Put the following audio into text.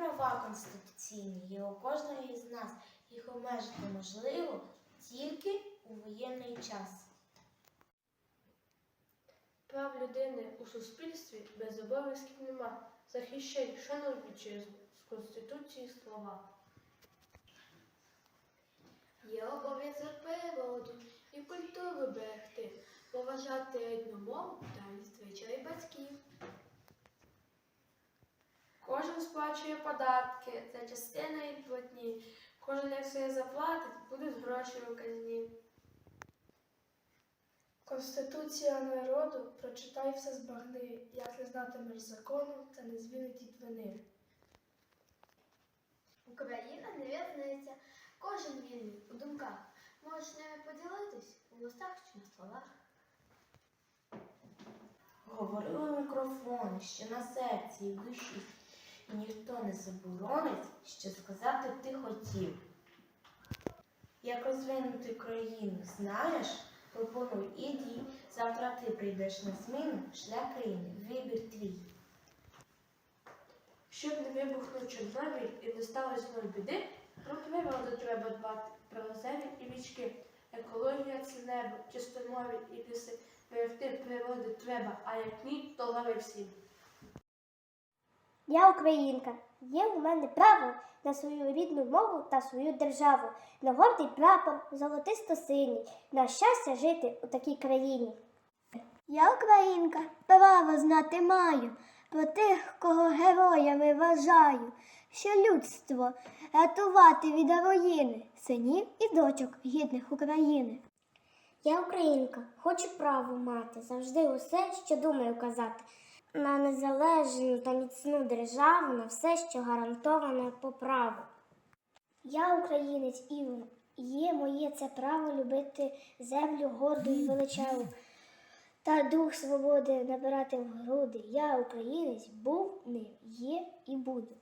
права конституційні є у кожного із нас. Їх обмежити можливо тільки у воєнний час. Прав людини у суспільстві без обов'язків нема. Захищай, шануй вітчизну з Конституції слова. Є обов'язок природу і культуру берегти, поважати рідну мову та звичаї батьків. Сплачує податки, це частина і платні. Кожен, як своє заплатить, будуть гроші у казні. Конституція народу, прочитай все збагни. Як не знатимеш закону, це не звільнить від вини. Україна не в'язниця, кожен вільний у думках. Можеш ними поділитись у листах чи на словах. Говори у мікрофон, що на серці і в душі. Ніхто не заборонить, що сказати ти хотів. Як розвинути країну, знаєш? Пропонуй і. Завтра ти прийдеш на зміну, шлях країни, вибір твій. Щоб не вибухнув Чорнобиль і не сталося знову біди, про природу треба дбати, про озері і річки. Екологія це небо, чистомові і ліси. Берегти природу треба, а як ні, то лови всі. Я українка. Є у мене право на свою рідну мову та свою державу, на гордий прапор, золотисто-синій, на щастя жити у такій країні. Я українка, право знати маю. Про тих, кого героями вважаю, що людство рятувати від руїни, синів і дочок гідних України. Я українка, хочу право мати. Завжди усе, що думаю казати, на незалежну та міцну державу, на все, що гарантоване по праву. Я українець і є моє це право любити землю горду і величаву, та дух свободи набирати в груди. Я українець, був ним, є і буду.